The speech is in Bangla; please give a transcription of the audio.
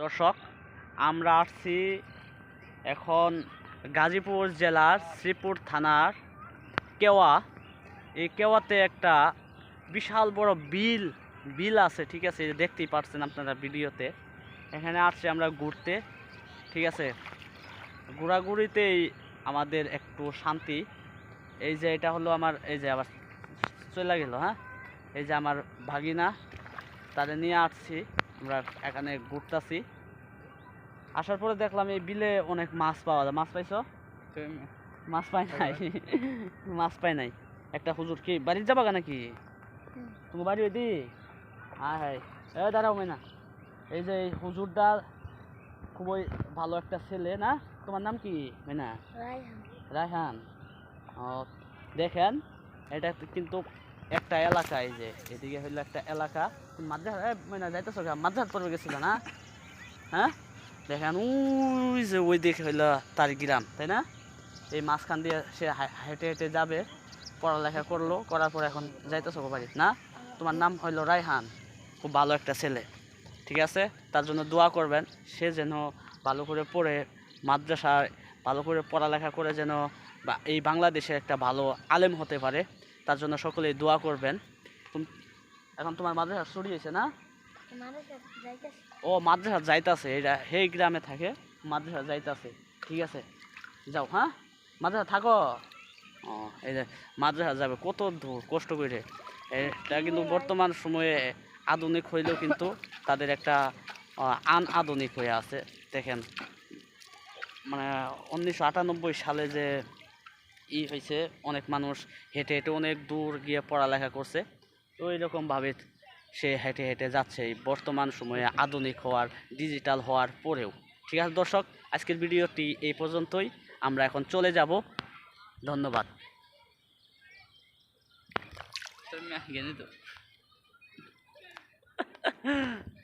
দর্শক, আমরা আসছি এখন গাজীপুর জেলার শ্রীপুর থানার কেওয়া। এই কেওয়াতে একটা বিশাল বড় বিল বিল আছে, ঠিক আছে দেখতেই পাচ্ছেন আপনারা ভিডিওতে। এখানে আসছি আমরা ঘুরতে, ঠিক আছে। ঘোরাঘুরিতেই আমাদের একটু শান্তি। এই যে এটা হলো আমার, এই যে আবার চলে গেল হ্যাঁ? এই যে আমার ভাগিনা তাদের নিয়ে আসছি। আমরা এখানে ঘুরতাছি। আসার পরে দেখলাম এই বিলে অনেক মাছ পাওয়া যায়। মাছ পাইছো? মাছ পাই নাই। মাছ পাই নাই। একটা হুজুর কি বাড়ির যাবা নাকি? তোমার বাড়ি ওই দি হ্যাঁ হ্যাঁ। এ দাঁড়াও না এই যে এই হুজুরটা খুবই ভালো একটা ছেলে না? তোমার নাম কি মেনা? রায়হান। ও দেখেন এটা কিন্তু একটা এলাকা এই যে, এদিকে হইল একটা এলাকা। মাদ্রাস মানে যাইতেছো মাদ্রাস পড়বে গেছিল না? হ্যাঁ? দেখেন ওই যে ওই দিকে হইল তার গ্রাম, তাই না? এই মাঝখান দিয়ে সে হেঁটে হেঁটে যাবে, পড়ালেখা করল, করার পর এখন যাইতেছো বাড়ি না? তোমার নাম হইল রায়হান, খুব ভালো একটা ছেলে, ঠিক আছে? তার জন্য দোয়া করবেন, সে যেন ভালো করে পড়ে, মাদ্রাসায় ভালো করে পড়ালেখা করে যেন বা এই বাংলাদেশে একটা ভালো আলেম হতে পারে। তার জন্য সকলেই দোয়া করবেন। এখন তোমার মাদ্রাসা ছড়িয়েছে না? ও মাদ্রাসা যাইতাছে। এটা সেই গ্রামে থাকে। মাদ্রাসা যাইতাছে। ঠিক আছে? যাও হ্যাঁ? মাদ্রাসা থাকো। ও এই যে মাদ্রাসা যাবে। কত দূর কষ্ট করে। এটা কিন্তু বর্তমান সময়ে আধুনিক হইলেও কিন্তু তাদের একটা আন আধুনিক হয়ে আছে। দেখেন মানে উনিশশো আটানব্বই সালে যে ই হয়েছে অনেক মানুষ হেঁটে হেঁটে অনেক দূর গিয়ে পড়ালেখা করছে। তো এইরকমভাবে সে হেঁটে হেঁটে যাচ্ছে এই বর্তমান সময়ে আধুনিক হওয়ার ডিজিটাল হওয়ার পরেও। ঠিক আছে দর্শক আজকের ভিডিওটি এই পর্যন্তই। আমরা এখন চলে যাব। ধন্যবাদ। তো